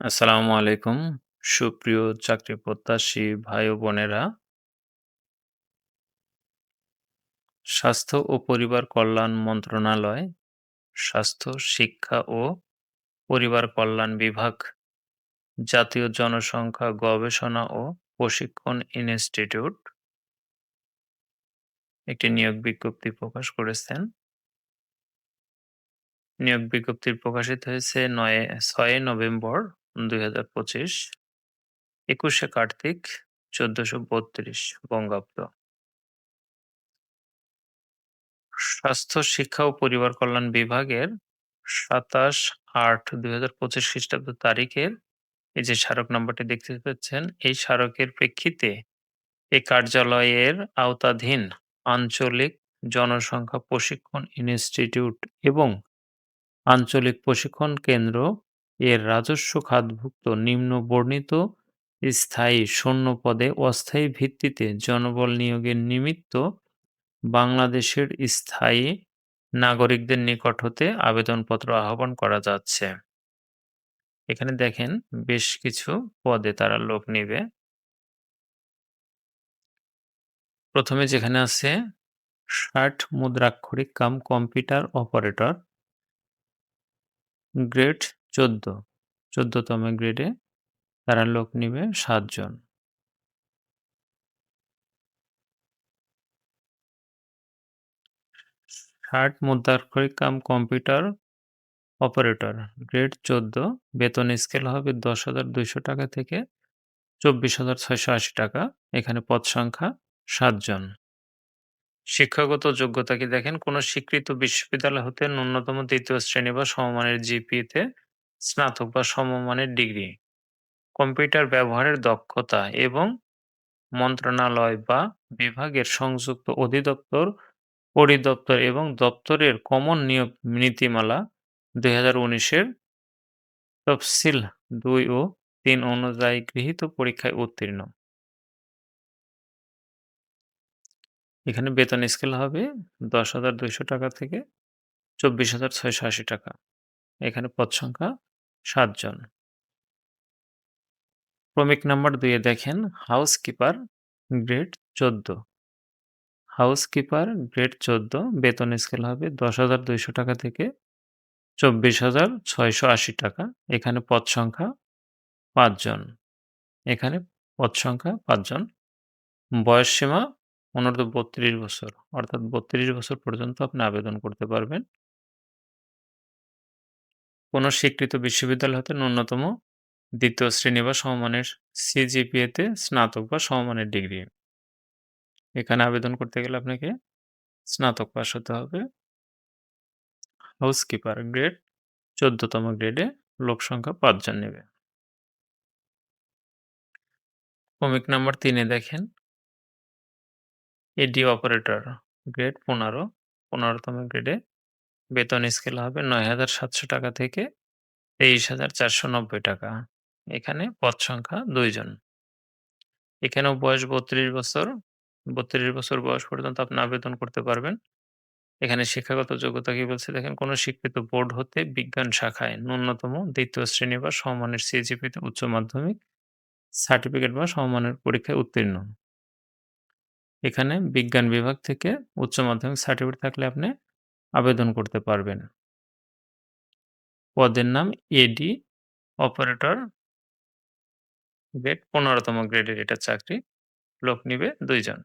আসসালামু আলাইকুম। সুপ্রিয় চাকরি প্রত্যাশী ভাই ও বোনেরা। স্বাস্থ্য ও পরিবার কল্যাণ মন্ত্রণালয়, স্বাস্থ্য, শিক্ষা ও পরিবার কল্যাণ বিভাগ, জাতীয় জনসংখ্যা গবেষণা ও প্রশিক্ষণ ইনস্টিটিউট একটি নিয়োগ বিজ্ঞপ্তি প্রকাশ করেছেন। নিয়োগ বিজ্ঞপ্তি প্রকাশিত হয়েছে নয়ে ৬ নভেম্বর ২০২৫ ২১শে কার্তিক ১৪৩২ বঙ্গাব্দ। স্বাস্থ্য, শিক্ষা ও পরিবার কল্যাণ বিভাগের ২৭-৮-২০২৫ খ্রিস্টাব্দ তারিখের এই যে স্মারক নম্বরটি দেখতে পাচ্ছেন, এই স্মারকের প্রেক্ষিতে এই কার্যালয়ের আওতাধীন আঞ্চলিক জনসংখ্যা প্রশিক্ষণ ইনস্টিটিউট এবং আঞ্চলিক প্রশিক্ষণ কেন্দ্র এর রাজস্ব খাতভুক্ত নিম্ন বর্ণিত স্থায়ী শূন্য পদে অস্থায়ী ভিত্তিতে জনবল নিয়োগের নিমিত্ত বাংলাদেশের স্থায়ী নাগরিকদের নিকট হতে আবেদনপত্র আহ্বান করা যাচ্ছে। এখানে দেখেন বেশ কিছু পদে তারা লোক নিবে। প্রথমে যেখানে আছে, ষাট মুদ্রাক্ষরিক কাম কম্পিউটার অপারেটর গ্রেড চোদ্দ। চোদ্দতম গ্রেডে তারা লোক নিবে সাতজন ষাট মুদ্রাক্ষরিক কাম কম্পিউটার অপারেটর গ্রেড চোদ্দ। বেতন স্কেল হবে দশ হাজার দুইশো টাকা থেকে চব্বিশ হাজার ছয়শো আশি টাকা। এখানে পদ সংখ্যা সাতজন শিক্ষাগত যোগ্যতা কি দেখেন? কোন স্বীকৃত বিশ্ববিদ্যালয় হতে ন্যূনতম দ্বিতীয় শ্রেণি বা সমমানের জিপিএতে স্নাতক বা সমমানের ডিগ্রি। কম্পিউটার ব্যবহারের দক্ষতা এবং মন্ত্রণালয় বা বিভাগের সংযুক্ত অধিদপ্তর, পরিদপ্তর এবং দপ্তরের কমন নিয়োগ নীতিমালা দুই হাজার উনিশের তফসিল দুই ও তিন অনুযায়ী গৃহীত পরীক্ষায় উত্তীর্ণ। এখানে বেতন স্কেল হবে দশ হাজার দুইশো টাকা থেকে চব্বিশ হাজার ছয়শো আশি টাকা। এখানে পদ সংখ্যা সাতজন। ক্রমিক নাম্বার দুইয়ে দেখেন হাউস কিপার গ্রেড চোদ্দ। হাউস কিপার গ্রেড চোদ্দ, বেতন স্কেল হবে দশ হাজার দুইশো টাকা থেকে চব্বিশ হাজার ছয়শো আশি টাকা। এখানে পদ সংখ্যা পাঁচজন। এখানে পদ সংখ্যা পাঁচজন। বয়স সীমা অনূর্ধ্ব বত্রিশ বছর। অর্থাৎ বত্রিশ বছর পর্যন্ত আপনি আবেদন করতে পারবেন। কোনো স্বীকৃত বিশ্ববিদ্যালয় হতে ন্যূনতম দ্বিতীয় শ্রেণি বা সমমানের সিজিপিএতে স্নাতক বা সমমানের ডিগ্রি। এখানে আবেদন করতে গেলে আপনাকে স্নাতক পাস হতে হবে। হাউসকিপার গ্রেড, চোদ্দতম গ্রেডে লোক সংখ্যা পাঁচজন নেবে। কমিক নাম্বার তিনে দেখেন। এডি অপারেটর গ্রেড পনেরো, পনেরোতম গ্রেডে বেতন স্কেল হবে নয় হাজার সাতশো টাকা থেকে তেইশ হাজার চারশো নব্বই টাকা। এখানে পদ সংখ্যা দুইজন এখানেও বয়স বত্রিশ বছর। বত্রিশ বছর বয়স পর্যন্ত আপনি আবেদন করতে পারবেন। এখানে শিক্ষাগত যোগ্যতা কি বলছে? দেখেন, কোনো স্বীকৃত বোর্ড হতে বিজ্ঞান শাখায় ন্যূনতম দ্বিতীয় শ্রেণি বা সমমানের সিজিপিতে উচ্চ মাধ্যমিক সার্টিফিকেট বা সমমানের পরীক্ষায় উত্তীর্ণ। এখানে বিজ্ঞান বিভাগ থেকে উচ্চ মাধ্যমিক সার্টিফিকেট থাকলে আপনি আবেদন করতে পারবেন পদের নাম এডি অপারেটর গ্রেড পনেরোতম গ্রেডের এটা চাকরি, লোক নিবে দুইজন।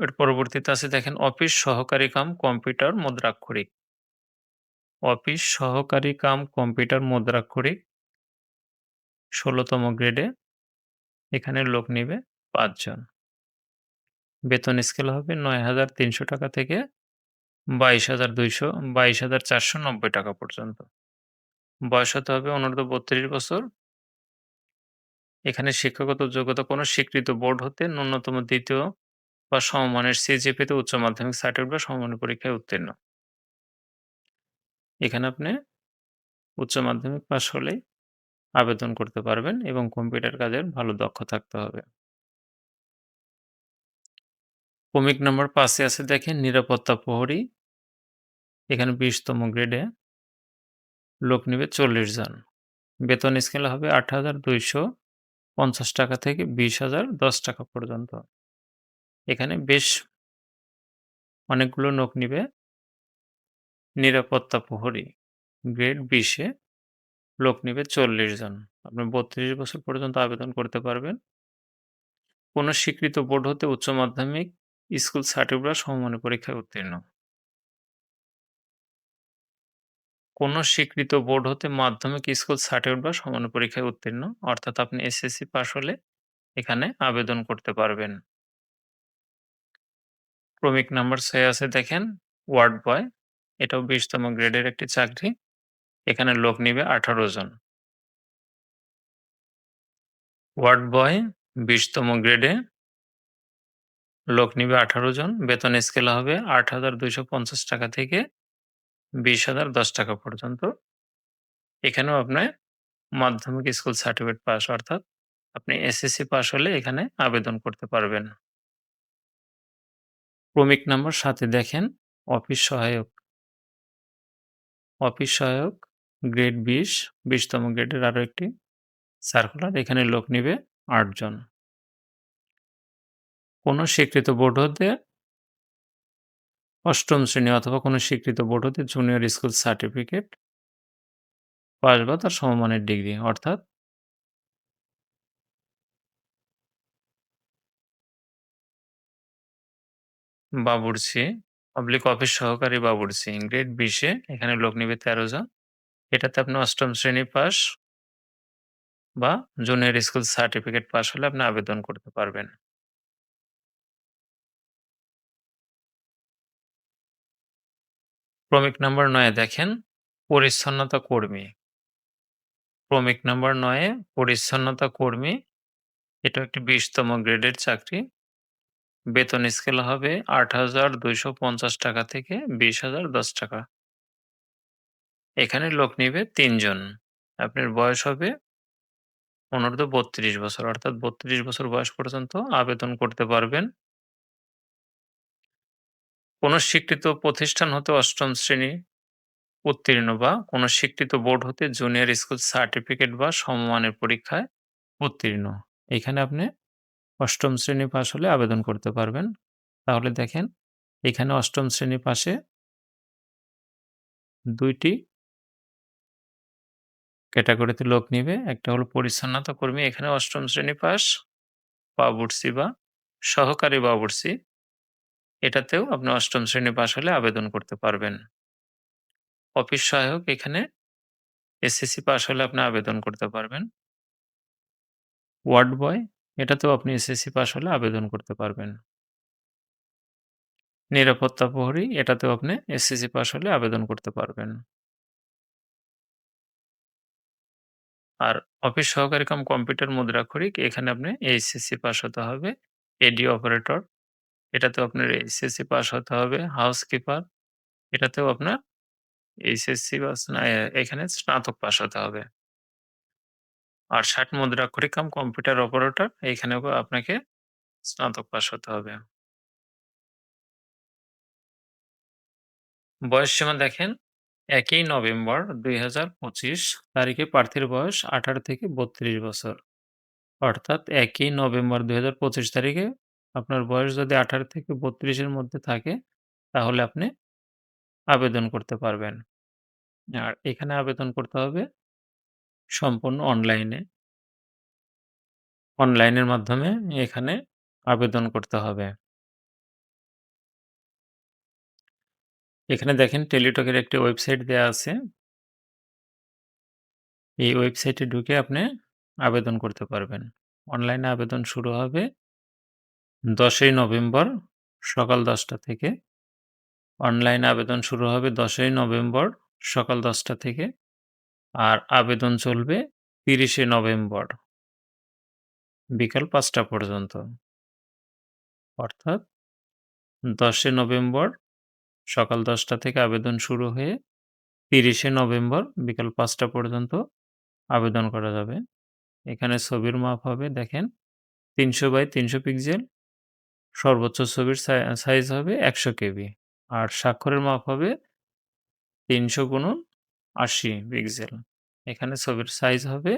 এর পরবর্তীতে আছে দেখেন, অফিস সহকারী কাম কম্পিউটার মুদ্রাক্ষরিক। অফিস সহকারী কাম কম্পিউটার মুদ্রাক্ষরিক, ষোলোতম গ্রেডে এখানে লোক নিবে পাঁচজন। বেতন স্কেল হবে নয় হাজার তিনশো টাকা থেকে বাইশ হাজার দুইশো, বাইশ হাজার চারশো নব্বই টাকা পর্যন্ত। বয়স হতে হবে অনূর্ধ্ব বত্রিশ বছর। এখানে শিক্ষাগত যোগ্যতা কোনো স্বীকৃত বোর্ড হতে ন্যূনতম দ্বিতীয় বা সমমানের সিজিপিতে উচ্চ মাধ্যমিক সার্টিফিকেট বা সমমানের পরীক্ষায় উত্তীর্ণ। এখানে আপনি উচ্চ মাধ্যমিক পাশ হলেই আবেদন করতে পারবেন এবং কম্পিউটার কাজের ভালো দক্ষ থাকতে হবে। কমিক নাম্বার পাঁচে আছে দেখেন নিরাপত্তা প্রহরী এখানে বিশতম গ্রেডে লোক নিবে ৪০ জন। বেতন স্কেল হবে ৳৮,২৫০ থেকে ৳২০,০১০ পর্যন্ত। এখানে বেশ অনেকগুলো লোক নিবে। নিরাপত্তা প্রহরী গ্রেড বিশে লোক নিবে ৪০ জন। আপনি ৩২ বছর পর্যন্ত আবেদন করতে পারবেন। কোনো স্বীকৃত বোর্ড হতে উচ্চ মাধ্যমিক, স্কুল সার্টিফিকেট সমমানের পরীক্ষায় উত্তীর্ণ। কোন স্বীকৃত বোর্ড হতে মাধ্যমিক, স্কুল সার্টিফিকেট বা সমমানের পরীক্ষায় উত্তীর্ণ। অর্থাৎ আপনি এসএসসি পাস হলে এখানে আবেদন করতে পারবেন। ক্রমিক নাম্বার ৬ আছে দেখেন ওয়ার্ড বয়। এটাও ২০ তম গ্রেডের একটি চাকরি। এখানে লোক নিবে ১৮ জন। ওয়ার্ড বয় ২০ তম গ্রেডে লোক নিবে ১৮ জন। বেতন স্কেল হবে ৳৮,২৫০ থেকে ৳২০,০১০ পর্যন্ত। এখানেও আপনার মাধ্যমিক, স্কুল সার্টিফিকেট পাস অর্থাৎ আপনি এসএসসি পাস হলে এখানে আবেদন করতে পারবেন। ক্রমিক নাম্বার ৭ এ দেখেন অফিস সহায়ক। অফিস সহায়ক গ্রেড ২০, ২০ তম গ্রেডের আরও একটি সার্কুলার। এখানে লোক নিবে ৮ জন। কোন স্বীকৃত বোর্ড হতে অষ্টম শ্রেণি অথবা কোনো স্বীকৃত বোর্ড হতে জুনিয়র স্কুল সার্টিফিকেট পাস বা তার সমমানের ডিগ্রি অর্থাৎ বাবুর্চি পাবলিক অফিস সহকারী বাবুর্চি গ্রেড বিশে এখানে লোক নিবে ১৩ জন। এটাতে আপনি অষ্টম শ্রেণি পাস বা জুনিয়র স্কুল সার্টিফিকেট পাস হলে আপনি আবেদন করতে পারবেন। ক্রমিক নাম্বার ৯ এ দেখেন পরিচ্ছন্নতা কর্মী। ক্রমিক নাম্বার ৯ এ পরিচ্ছন্নতা কর্মী। এটা একটি ২০ তম গ্রেডের চাকরি। বেতন স্কেল হবে ৳৮,২৫০ থেকে ৳২০,০১০ এখানে লোক নিবে তিনজন আপনার বয়স হবে অনূর্ধ্ব ৩২ বছর অর্থাৎ ৩২ বছর বয়স পর্যন্ত আবেদন করতে পারবেন। কোন স্বীকৃত প্রতিষ্ঠান হতে অষ্টম শ্রেণি উত্তীর্ণ বা কোন স্বীকৃত বোর্ড হতে জুনিয়র স্কুল সার্টিফিকেট বা সমমানের পরীক্ষায় উত্তীর্ণ। এখানে আপনি অষ্টম শ্রেণি পাশ হলে আবেদন করতে পারবেন। তাহলে দেখেন এখানে অষ্টম শ্রেণি পাশে দুইটি ক্যাটাগরিতে লোক নিবে। একটা হলো পরিচ্ছন্নতা কর্মী। এখানে অষ্টম শ্রেণি পাস, বাবুর্চি বা সহকারী বাবুর্চি। এটাতেও আপনি অষ্টম শ্রেণি পাস হলে আবেদন করতে পারবেন। অফিস সহায়ক এখানে এসএসসি পাস হলে আপনি আবেদন করতে পারবেন। ওয়ার্ড বয় এটাতেও আপনি এসএসসি পাস হলে আবেদন করতে পারবেন। নিরাপত্তা প্রহরী এটাতেও আপনি এসএসসি পাস হলে আবেদন করতে পারবেন। আর অফিস সহকারী কাম কম্পিউটার মুদ্রাক্ষরিক এখানে আপনি এইচএসসি পাস হতে হবে। এডি অপারেটর এটাতেও আপনার এইচএসসি পাস হতে হবে। হাউসকিপার এটাতেও আপনার এইচএসসি না এখানে স্নাতক পাস হতে হবে। আর ৬০ মুদ্রাক্ষরিক কাম কম্পিউটার অপারেটর এইখানেও আপনাকে স্নাতক পাস হতে হবে। বয়স সীমা দেখেন, একই নভেম্বর ২০২৫ তারিখে প্রার্থীর বয়স ১৮ থেকে ৩২ বছর। অর্থাৎ একই নভেম্বর ২০২৫ তারিখে আপনার বয়স যদি ১৮ থেকে ৩২ এর মধ্যে থাকে, তাহলে আপনি আবেদন করতে পারবেন। আর এখানে আবেদন করতে হবে সম্পূর্ণ অনলাইনে। অনলাইনের মাধ্যমে এখানে আবেদন করতে হবে। এখানে দেখেন টেলিটকের একটি ওয়েবসাইট দেয়া আছে। এই ওয়েবসাইটে ঢুকে আপনি আবেদন করতে পারবেন। অনলাইনে আবেদন শুরু হবে ১০ই নভেম্বর সকাল ১০টা থেকে। অনলাইনে আবেদন শুরু হবে ১০ই নভেম্বর সকাল ১০টা থেকে। আর আবেদন চলবে ৩০শে নভেম্বর। বিকাল ৫টা পর্যন্ত। অর্থাৎ ১০শে নভেম্বর সকাল ১০টা থেকে আবেদন শুরু হয়ে ৩০শে নভেম্বর বিকাল ৫টা পর্যন্ত আবেদন করা যাবে। এখানে ছবির মাপ হবে, দেখেন ৩০০ বাই ৩০০ পিক্সেল। সর্বোচ্চ ছবির সাই সাইজ হবে ১০০ কেবি। আর স্বাক্ষরের মাপ হবে ৩০০ গুণন ৮০ পিক্সেল। এখানে ছবির সাইজ হবে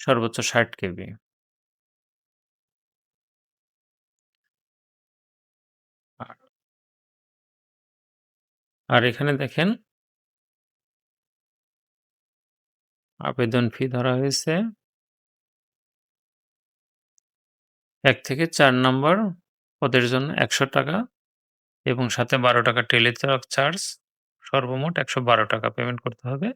সর্বোচ্চ ৬০ কেবি। আর এখানে দেখেন আবেদন ফি ধরা হয়েছে এক থেকে চার নম্বর পদের জন্য ৳১০০ এবং সাথে ৳১২ টেলিটক চার্জ, সর্বমোট ৳১১২ পেমেন্ট করতে হবে।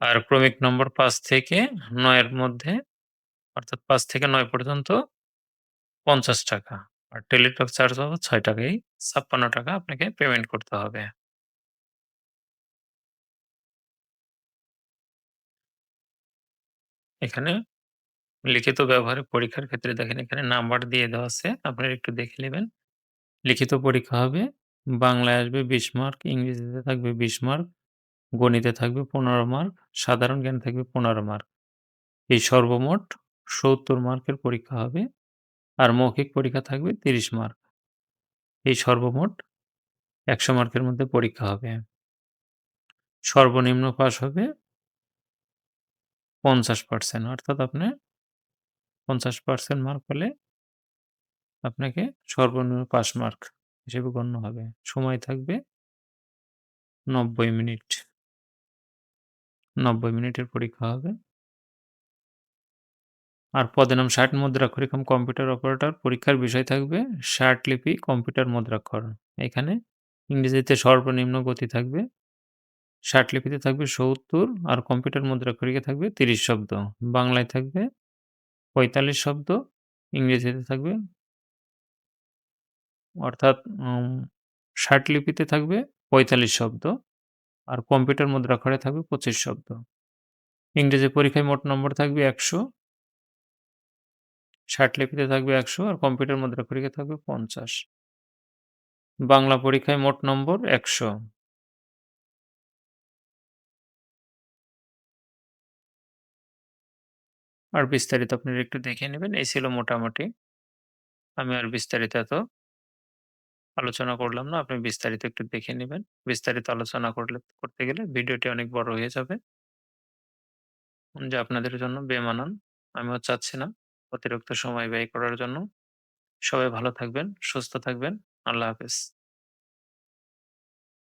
আর ক্রমিক নম্বর ৫ থেকে ৯ এর মধ্যে, অর্থাৎ ৫ থেকে ৯ পর্যন্ত ৳৫০ আর টেলিটক চার্জ হলো ৳৬ এই ৳৫৬ আপনাকে পেমেন্ট করতে হবে। এখানে লিখিত ব্যবহারিক পরীক্ষার ক্ষেত্রে দেখেন এখানে নাম্বার দিয়ে দেওয়া আছে। আপনারা একটু দেখে নেবেন। লিখিত পরীক্ষা হবে, বাংলায় আসবে ২০ মার্ক, ইংরেজিতে থাকবে ২০ মার্ক, গণিতে থাকবে ১৫ মার্ক, সাধারণ জ্ঞান থাকবে ১৫ মার্ক। এই সর্বমোট ৭০ মার্কের পরীক্ষা হবে। আর মৌখিক পরীক্ষা থাকবে ৩০ মার্ক। এই সর্বমোট ১০০ মার্কের মধ্যে পরীক্ষা হবে। সর্বনিম্ন পাস হবে ৫০% অর্থাৎ আপনি ৫০% মার্ক হলে আপনাকে সর্বনিম্ন পাস মার্ক হিসেবে গণ্য হবে। সময় থাকবে ৯০ মিনিট। ৯০ মিনিটের পরীক্ষা হবে। আর পদের নাম ষাট মুদ্রাক্ষর কাম কম্পিউটার অপারেটর পরীক্ষার বিষয় থাকবে ষাট লিপি কম্পিউটার মুদ্রাক্ষর। এখানে ইংরেজিতে সর্বনিম্ন গতি থাকবে। ষাট লিপিতে থাকবে ৭০ আর কম্পিউটার মুদ্রাক্ষরিকে থাকবে ৩০ শব্দ। বাংলায় থাকবে ৪৫ শব্দ, ইংরেজিতে থাকবে অর্থাৎ উম ষাটলিপিতে থাকবে ৪৫ শব্দ আর কম্পিউটার মুদ্রাক্ষরে থাকবে ২৫ শব্দ। ইংরেজি পরীক্ষায় মোট নম্বর থাকবে ১০০ ষাটলিপিতে থাকবে ১০০ আর কম্পিউটার মুদ্রাক্ষরিকে থাকবে ৫০। বাংলা পরীক্ষায় মোট নম্বর ১০০। আর বিস্তারিত আপনারা একটু দেখে নেবেন। এই ছিল মোটামুটি। আমি আর বিস্তারিত এত আলোচনা করলাম না। আপনি বিস্তারিত একটু দেখে নিবেন। বিস্তারিত আলোচনা করলে করতে গেলে ভিডিওটি অনেক বড় হয়ে যাবে। যা আপনাদের জন্য বেমানান। আমিও চাচ্ছি না অতিরিক্ত সময় ব্যয় করার জন্য। সবাই ভালো থাকবেন, সুস্থ থাকবেন। আল্লাহ হাফেজ।